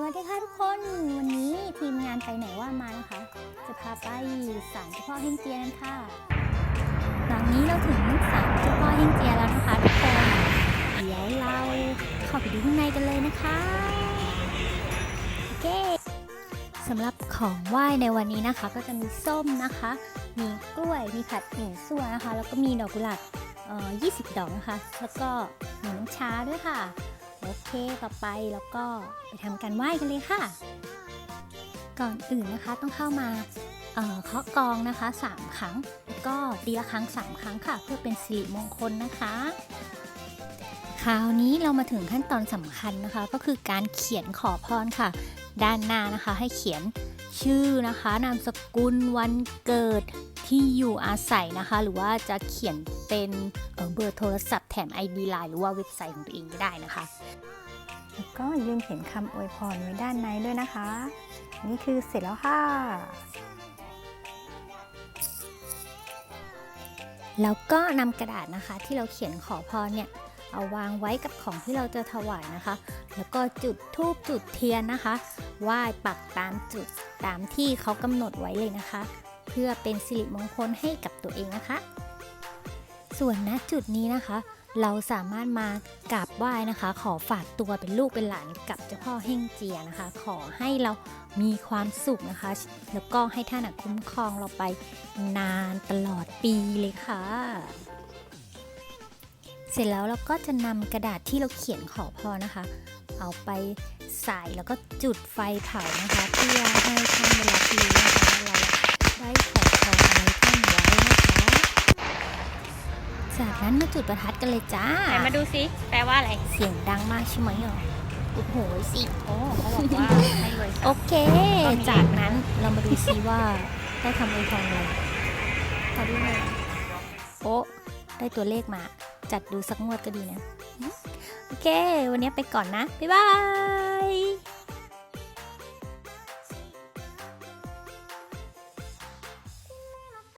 สวัสดีค่ะทุกคนวันนี้ทีมงานไปไหนว่ามานะคะ จะพาไปศาลเจ้าพ่อเฮงเจียกันค่ะ หลังนี้เราถึงศาลเจ้าพ่อเฮงเจียแล้วนะคะทุกคนเดี๋ยวเราเข้าไปดูข้างในกันเลยนะคะโอเคสำหรับของไหว้ในวันนี้นะคะ ก็จะมีส้มนะคะ มีกล้วยมีผัดหมี่ซั่วนะคะ แล้วก็มีดอกกุหลาบเออ20 ดอกนะคะ แล้วก็มีน้ำชาด้วยค่ะ โอเค ต่อไปแล้วก็ไปทำการไหว้กันเลยค่ะ ก่อนอื่นนะคะต้องเข้ามาเคาะกองนะคะ 3 ครั้งแล้วก็ตีละครั้ง 3 ครั้งค่ะ เพื่อเป็นสิริมงคลนะคะ คราวนี้เรามาถึงขั้นตอนสำคัญนะคะ ก็คือการเขียนขอพรค่ะ ด้านหน้านะคะให้เขียนชื่อนะคะ นามสกุลวันเกิด ที่อยู่อาศัยนะคะ หรือว่าจะเขียนเป็นเอ่อเบอร์โทรศัพท์แถม ID Line หรือว่าเว็บไซต์ของตัวเองก็ได้นะคะแล้วก็อย่าลืมเขียนคำอวยพรไว้ด้านในด้วยนะคะ นี่คือเสร็จแล้วค่ะ แล้วก็นำกระดาษนะคะที่เราเขียนขอพรเนี่ยเอาวางไว้กับของที่เราจะถวายนะคะ แล้วก็จุดธูปจุดเทียนนะคะ ไหว้ปักตามจุดตามที่เขากำหนดไว้เลยนะคะ เพื่อเป็นสิริมงคลให้กับตัวเองนะคะ ส่วนณจุดนี้นะคะ เราสามารถมากราบไหว้นะคะ ขอฝากตัวเป็นลูกเป็นหลานกับเจ้าพ่อเฮ่งเจียนะคะ ขอให้เรามีความสุขนะคะ แล้วก็ให้ท่านคุ้มครองเราไปนานตลอดปีเลยค่ะเสร็จแล้วเราก็จะนำกระดาษที่เราเขียนขอพรนะคะ เอาไปใส่แล้วก็จุดไฟเผานะคะ เพื่อให้ท่านเวลาที่นะคะเรา ได้ขอพรอะไรท่านไว้นะคะ จากนั้นมาจุดประทัดกันเลยจ้า ไหนมาดูสิแปลว่าอะไร เสียงดังมากใช่ไหมอะโอ้โหสิโอ้เขาบอกว่าให้รวยโอเค จากนั้นเรามาดูซิว่าได้คำอวยพรอะไรขอดูหน่อยโอ้ได้ตัวเลขมา จัดดูสักงวดก็ดีนะ โอเค วันนี้ไปก่อนนะ บ๊ายบาย